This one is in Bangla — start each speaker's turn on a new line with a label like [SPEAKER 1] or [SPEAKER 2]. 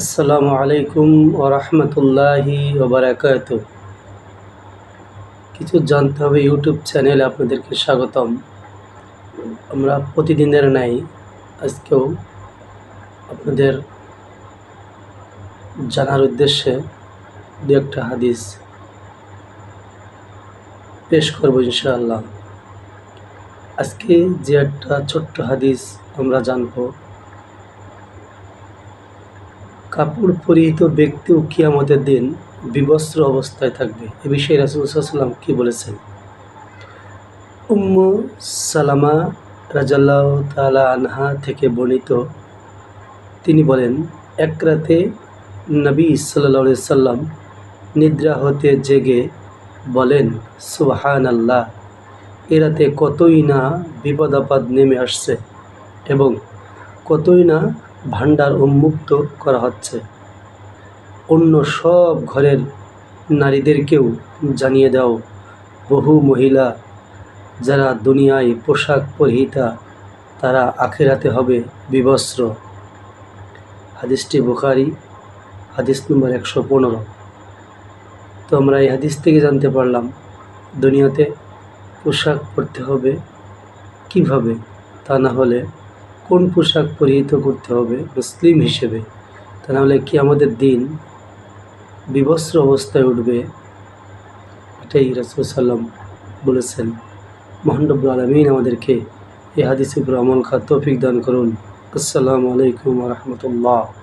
[SPEAKER 1] আসসালামু আলাইকুম ওরহমতুল্লাহি ওবরাকাত কিছু জানতে হবে ইউটিউব চ্যানেলে আপনাদেরকে স্বাগতম। আমরা প্রতিদিনের নাই আজকেও আপনাদের জানার উদ্দেশ্যে দু একটা হাদিস পেশ করব ইনশাআল্লাহ। আজকে যে একটা ছোট্ট হাদিস আমরা জানব। কাপড় পরিহিত ব্যক্তিও কিয়ামতের দিন বিবস্ত্র অবস্থায় থাকবে। এ বিষয়ে রাসুলসাল্লাম কি বলেছেন? উম্মু সালামা রাজাল্লাহ তালা আনহা থেকে বর্ণিত। তিনি বলেন, এক রাতে নবী সাল্লা সাল্লাম নিদ্রা হতে জেগে বলেন সুবাহান আল্লাহ এ রাতে কতই না বিপদ আপদ নেমে আসছে এবং কতই না ভাণ্ডার উন্মুক্ত করা হচ্ছে। অন্য সব ঘরের নারীদেরকেও জানিয়ে দাও, বহু মহিলা যারা দুনিয়ায় পোশাক পরিহিতা, তারা আখেরাতে হবে বিবস্ত্র। হাদিসটি বুখারি, হাদিস নম্বর একশো পনেরো। তো আমরা এই হাদিস থেকে জানতে পারলাম, দুনিয়াতে পোশাক পরতে হবে কীভাবে তা না হলে কোন পোশাক পরিহিত করতে হবে? মুসলিম হিসেবে। তা নাহলে কি আমাদের দিন বিবস্ত্র অবস্থায় উঠবে? এটাই রাসুল সাল্লাম বলেছেন। মহানবুল আলমিন আমাদেরকে এই হাদিসের উপর আমল খা তৌফিক দান করুন। আসসালামু আলাইকুম রহমতুল্লাহ।